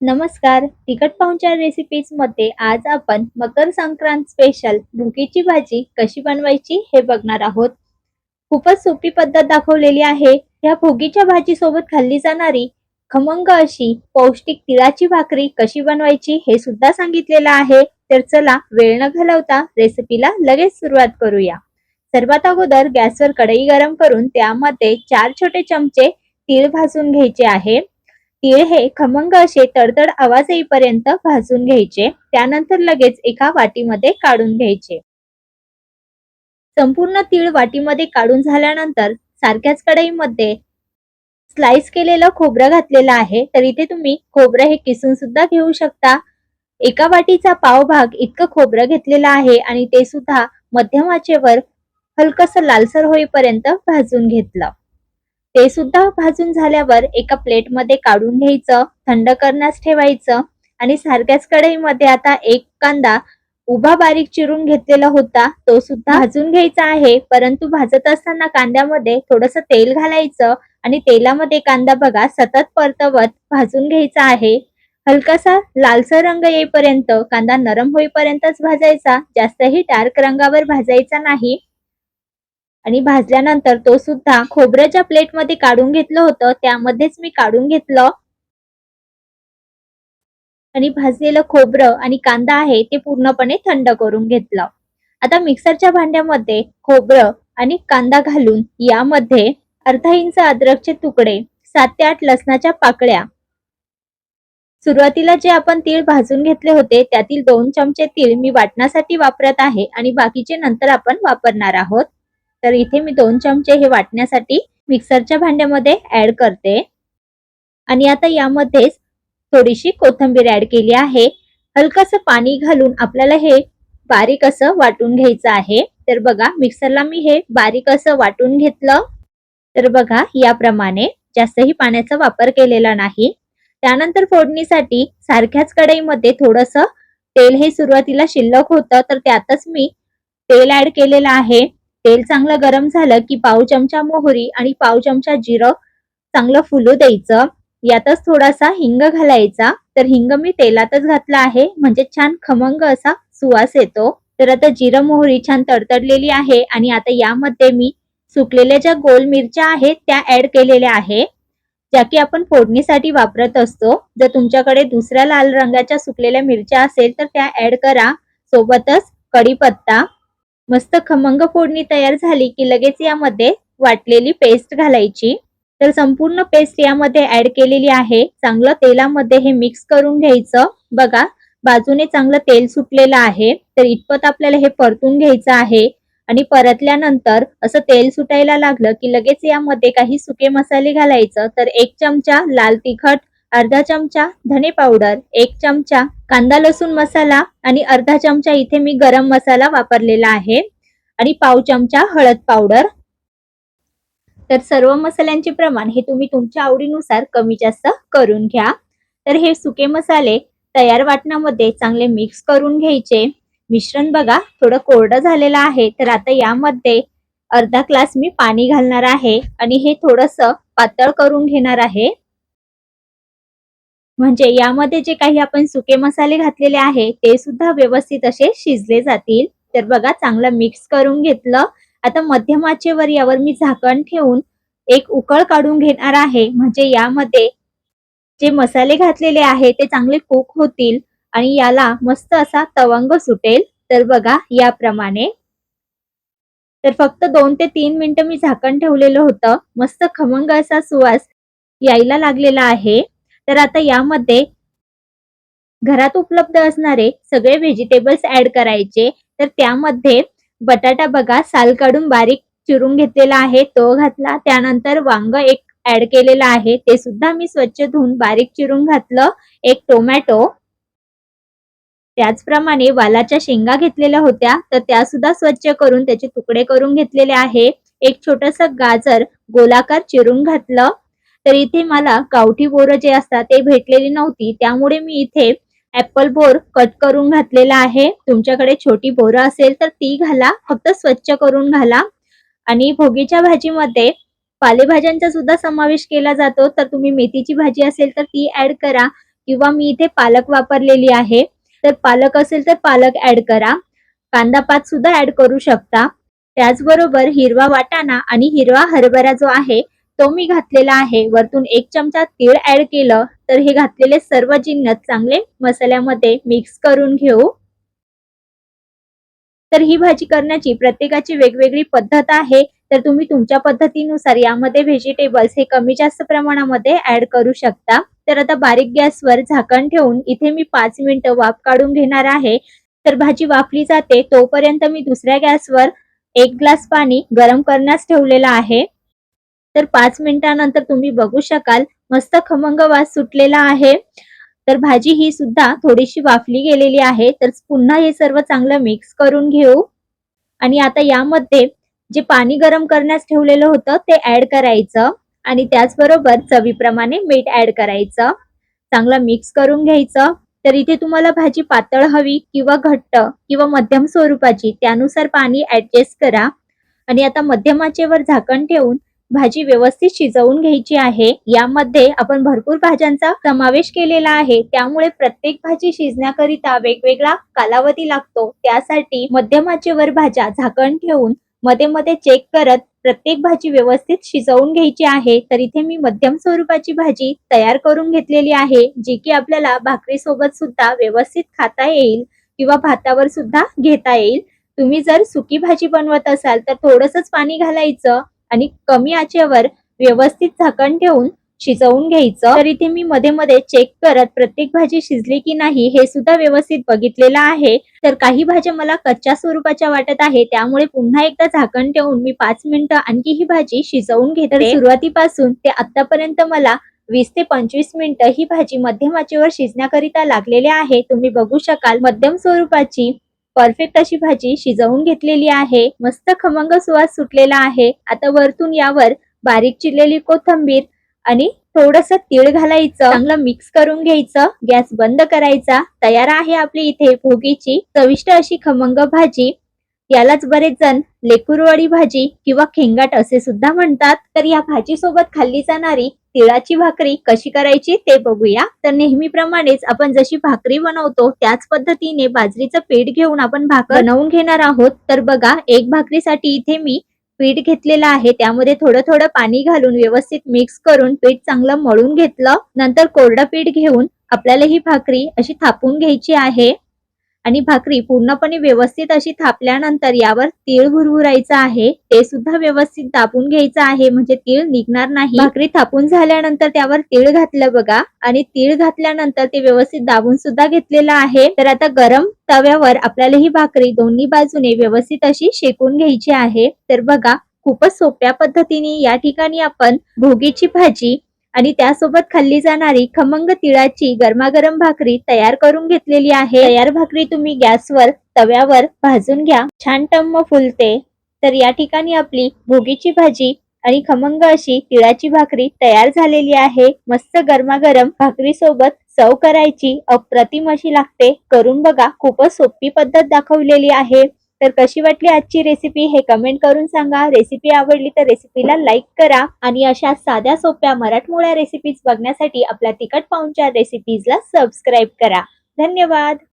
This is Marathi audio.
नमस्कार. तिखट पाहुणच्या रेसिपीजमध्ये आज आपण मकर संक्रांत स्पेशल भुकीची भाजी कशी बनवायची हे बघणार आहोत. खूपच सोपी पद्धत दाखवलेली आहे. या भोगीच्या भाजी सोबत खाल्ली जाणारी खमंग अशी पौष्टिक तिळाची भाकरी कशी बनवायची हे सुद्धा सांगितलेलं आहे. तर चला वेळ न घालवता रेसिपीला लगेच सुरुवात करूया. सर्वात अगोदर गॅसवर कढई गरम करून त्यामध्ये चार छोटे चमचे तीळ भाजून घ्यायचे आहे. तीळ हे खमंग असे तडतड आवाज येईपर्यंत भाजून घ्यायचे. त्यानंतर लगेच एका वाटीमध्ये काढून घ्यायचे. संपूर्ण तीळ वाटीमध्ये काढून झाल्यानंतर सारख्याच कढईमध्ये स्लाइस केलेलं खोबरं घातलेलं आहे. तर इथे तुम्ही खोबरं हे किसून सुद्धा घेऊ शकता. एका वाटीचा पाव भाग इतकं खोबरं घेतलेलं आहे आणि ते सुद्धा मध्यम आचेवर हलकस लालसर होईपर्यंत भाजून घेतलं. ते सुद्धा भाजून झाल्यावर एका प्लेटमध्ये काढून घ्यायचं थंड करण्यास ठेवायचं आणि सारख्याच कढईमध्ये आता एक कांदा उभा बारीक चिरून घेतलेला होता तो सुद्धा भाजून घ्यायचा आहे. परंतु भाजत असताना कांद्यामध्ये थोडस तेल घालायचं आणि तेलामध्ये कांदा बघा सतत परतवत भाजून घ्यायचा आहे. हलकासा लालसर रंग येईपर्यंत कांदा नरम होईपर्यंतच भाजायचा. जास्तही डार्क रंगावर भाजायचा नाही. आणि भाजल्यानंतर तो सुद्धा खोबऱ्याच्या प्लेटमध्ये काढून घेतलं होतं. त्यामध्येच मी काढून घेतलं. आणि भाजलेलं खोबरं आणि कांदा आहे ते पूर्णपणे थंड करून घेतलं. आता मिक्सरच्या भांड्यामध्ये खोबरं आणि कांदा घालून यामध्ये अर्धा इंच अद्रकचे तुकडे सात ते आठ लसणाच्या पाकळ्या सुरुवातीला जे आपण तीळ भाजून घेतले होते त्यातील दोन चमचे तीळ मी वाटण्यासाठी वापरत आहे आणि बाकीचे नंतर आपण वापरणार आहोत. तर इथे मी दोन चमचे हे वाटण्यासाठी मिक्सरच्या भांड्यामध्ये ऍड करते. आणि आता यामध्येच थोडीशी कोथंबीर ऍड केली आहे. हलकस पाणी घालून आपल्याला हे बारीक असं वाटून घ्यायचं आहे. तर बघा मिक्सरला मी हे बारीक असं वाटून घेतलं. तर बघा याप्रमाणे जास्तही पाण्याचा वापर केलेला नाही. त्यानंतर फोडणीसाठी सारख्याच कढईमध्ये थोडस तेल हे सुरुवातीला शिल्लक होतं तर त्यातच मी तेल ऍड केलेलं आहे. तेल चांगलं गरम झालं की पाव चमचा मोहरी आणि पाव चमचा जिरं चांगलं फुलू द्यायचं. यातच थोडासा हिंग घालायचा. तर हिंग मी तेलातच घातला आहे. म्हणजे छान खमंग असा सुवास येतो. तर आता जिरं मोहरी छान तडतडलेली आहे आणि आता यामध्ये मी सुकलेल्या ज्या गोल मिरच्या आहेत त्या ऍड केलेल्या आहे. ज्या की आपण फोडणीसाठी वापरत असतो. जर तुमच्याकडे दुसऱ्या लाल रंगाच्या सुकलेल्या मिरच्या असेल तर त्या ऍड करा. सोबतच कढीपत्ता. मस्त खमंग फोडणी तयार झाली की लगेच यामध्ये वाटलेली पेस्ट घालायची. तर संपूर्ण पेस्ट यामध्ये ऍड केलेली आहे. चांगलं तेलामध्ये हे मिक्स करून घ्यायचं. बघा बाजूने चांगलं तेल सुटलेलं आहे. तर इतपत आपल्याला हे परतून घ्यायचं आहे. आणि परतल्यानंतर असं तेल सुटायला लागलं की लगेच यामध्ये काही सुके मसाले घालायचं. तर एक चमचा लाल तिखट अर्धा चमचा धने पावडर एक चमचा कांदा लसूण मसाला आणि अर्धा चमचा इथे मी गरम मसाला वापरलेला आहे. आणि पाव चमचा हळद पावडर. तर सर्व मसाल्यांचे प्रमाण हे तुम्ही तुमच्या आवडीनुसार कमी जास्त करून घ्या. तर हे सुके मसाले तयार वाटणामध्ये चांगले मिक्स करून घ्यायचे. मिश्रण बघा थोडं कोरडं झालेलं आहे. तर आता यामध्ये अर्धा ग्लास मी पाणी घालणार आहे. आणि हे थोडस पातळ करून घेणार आहे. म्हणजे यामध्ये जे काही आपण सुके मसाले घातलेले आहे ते सुद्धा व्यवस्थित असे शिजले जातील. तर बघा चांगलं मिक्स करून घेतलं. आता मध्यम आचेवर यावर मी झाकण ठेवून एक उकळ काढून घेणार आहे. म्हणजे यामध्ये जे मसाले घातलेले आहे ते चांगले कुक होतील आणि याला मस्त असा तवंग सुटेल. तर बघा याप्रमाणे. तर फक्त दोन ते तीन मिनिटं मी झाकण ठेवलेलं होतं. मस्त खमंग असा सुवास यायला लागलेला आहे. तर आता यामध्ये घरात उपलब्ध असणारे सगळे व्हेजिटेबल्स ऍड करायचे. तर त्यामध्ये बटाटा बघा साल काढून बारीक चिरून घेतलेला आहे तो घातला. त्यानंतर वांग एक ऍड केलेला आहे ते सुद्धा मी स्वच्छ धुवून बारीक चिरून घातलं. एक टोमॅटो त्याचप्रमाणे वालाच्या शेंगा घेतलेल्या होत्या तर त्या सुद्धा स्वच्छ करून त्याचे तुकडे करून घेतलेले आहे. एक छोटस गाजर गोलाकार चिरून घातलं. तर इथे मला गावठी बोरं जे असतात ते भेटलेली नव्हती. त्यामुळे मी इथे ऍपल बोर कट करून घातलेला आहे. तुमच्याकडे छोटी बोरं असेल तर ती घाला. फक्त स्वच्छ करून घाला. आणि भोगीच्या भाजीमध्ये पालेभाज्यांचा सुद्धा समावेश केला जातो. तर तुम्ही मेथीची भाजी असेल तर ती ऍड करा. किंवा मी इथे पालक वापरलेली आहे. तर पालक असेल तर पालक ऍड करा. कांदा पात सुद्धा ऍड करू शकता. त्याचबरोबर हिरवा वाटाणा आणि हिरवा हरभरा जो आहे तो मी घातलेला आहे. वरतून एक चमचा तीळ ऍड केलं तर हे घातलेले सर्व जिन्नस चांगले मसाल्यामध्ये मिक्स करून घेऊ. तर ही भाजी करण्याची प्रत्येकाची वेगवेगळी पद्धत आहे. तर तुम्ही तुमच्या पद्धतीनुसार यामध्ये व्हेजिटेबल्स हे कमी जास्त प्रमाणामध्ये ऍड करू शकता. तर आता बारीक गॅसवर झाकण ठेवून इथे मी पाच मिनिटं वाफ काढून घेणार आहे. तर भाजी वाफली जाते तोपर्यंत मी दुसऱ्या गॅसवर एक ग्लास पाणी गरम करण्यास ठेवलेलं आहे. तर पाच मिनिटानंतर तुम्ही बघू शकाल मस्त खमंग वास सुटलेला आहे. तर भाजी ही सुद्धा थोडीशी वाफली गेलेली आहे. तर पुन्हा हे सर्व चांगलं मिक्स करून घेऊ. आणि आता यामध्ये जे पाणी गरम करण्यास ठेवलेलं होतं ते ऍड करायचं. आणि त्याचबरोबर चवीप्रमाणे मीठ ऍड करायचं. चांगलं मिक्स करून घ्यायचं. तर इथे तुम्हाला भाजी पातळ हवी किंवा घट्ट किंवा मध्यम स्वरूपाची त्यानुसार पाणी ऍडजस्ट करा. आणि आता मध्यमाचेवर झाकण ठेवून भाजी व्यवस्थित शिजवून घ्यायची आहे. यामध्ये आपण भरपूर भाज्यांचा समावेश केलेला आहे. त्यामुळे प्रत्येक भाजी शिजण्याकरिता वेगवेगळा कालावधी लागतो. त्यासाठी मध्यमाचेवर भाज्या झाकण ठेवून मध्ये मध्ये चेक करत प्रत्येक भाजी व्यवस्थित शिजवून घ्यायची आहे. तर इथे मी मध्यम स्वरूपाची भाजी तयार करून घेतलेली आहे जी की आपल्याला भाकरी सोबत सुद्धा व्यवस्थित खाता येईल किंवा भातावर सुद्धा घेता येईल. तुम्ही जर सुकी भाजी बनवत असाल तर थोडंसंच पाणी घालायचं. आणि कमी आचेवर व्यवस्थित झाकण ठेवून शिजवून घ्यायचं. तर इथे मी मध्ये मध्ये चेक करत प्रत्येक भाजी शिजली की नाही हे सुद्धा व्यवस्थित बघितलेलं आहे. तर काही भाज्या मला कच्च्या स्वरूपाच्या वाटत आहे त्यामुळे पुन्हा एकदा झाकण ठेवून मी पाच मिनिटं आणखी ही भाजी शिजवून घेते. सुरुवातीपासून ते आतापर्यंत मला वीस ते पंचवीस मिनिटं ही भाजी मध्यम आचेवर शिजण्याकरिता लागलेली आहे. तुम्ही बघू शकाल मध्यम स्वरूपाची परफेक्ट अशी भाजी शिजवून घेतलेली आहे. मस्त खमंग सुवास सुटलेला आहे. आता वरतून यावर बारीक चिरलेली कोथंबीर आणि थोडस तीळ घालायचं. चांगलं मिक्स करून घ्यायचं. गॅस बंद करायचा. तयार आहे आपली इथे भोगीची. चविष्ट अशी खमंग भाजी. यालाच बरेच जण लेकुरवाडी भाजी किंवा खेंगाट असे सुद्धा म्हणतात. तर या भाजी सोबत खाल्ली जाणारी तिळाची भाकरी कशी करायची ते बघूया. तर नेहमीप्रमाणेच आपण जशी भाकरी बनवतो त्याच पद्धतीने बाजरीचं पीठ घेऊन आपण भाकर बनवून घेणार आहोत. तर बघा एक भाकरीसाठी इथे मी पीठ घेतलेलं आहे. त्यामध्ये थोडं थोडं पाणी घालून व्यवस्थित मिक्स करून पीठ चांगलं मळून घेतलं. नंतर कोरडं पीठ घेऊन आपल्याला ही भाकरी अशी थापून घ्यायची आहे. आणि भाकरी पूर्णपणे व्यवस्थित अशी थापल्यानंतर यावर तीळ भुरभुरायचं आहे. ते सुद्धा व्यवस्थित दाबून घ्यायचं आहे. म्हणजे तीळ निघणार नाही. भाकरी थापून झाल्यानंतर त्यावर तीळ घातलं बघा. आणि तीळ घातल्यानंतर ते व्यवस्थित दाबून सुद्धा घेतलेलं आहे. तर आता गरम तव्यावर आपल्याला ही भाकरी दोन्ही बाजूने व्यवस्थित अशी शेकून घ्यायची आहे. तर बघा खूपच सोप्या पद्धतीने या ठिकाणी आपण भोगीची भाजी आणि त्यासोबत खाल्ली जाणारी खमंग तिळाची गरमागरम भाकरी तयार करून घेतलेली आहे. तयार भाकरी तुम्ही गॅसवर तव्यावर भाजून घ्या. छान टम्म फुलते. तर या ठिकाणी आपली भोगीची भाजी आणि खमंग अशी तिळाची भाकरी तयार झालेली आहे. मस्त गरमागरम भाकरी सोबत सव करायची अप्रतिम अशी लागते. करून बघा खूपच सोपी पद्धत दाखवलेली आहे. तर कशी वाटली आजची रेसिपी हे कमेंट करून सांगा. रेसिपी आवडली तर रेसिपीला लाईक करा आणि अशा साध्या सोप्या मराठमोळ्या रेसिपीज बघण्यासाठी आपल्या तिखट पाहुणच्या रेसिपीजला सबस्क्राईब करा. धन्यवाद.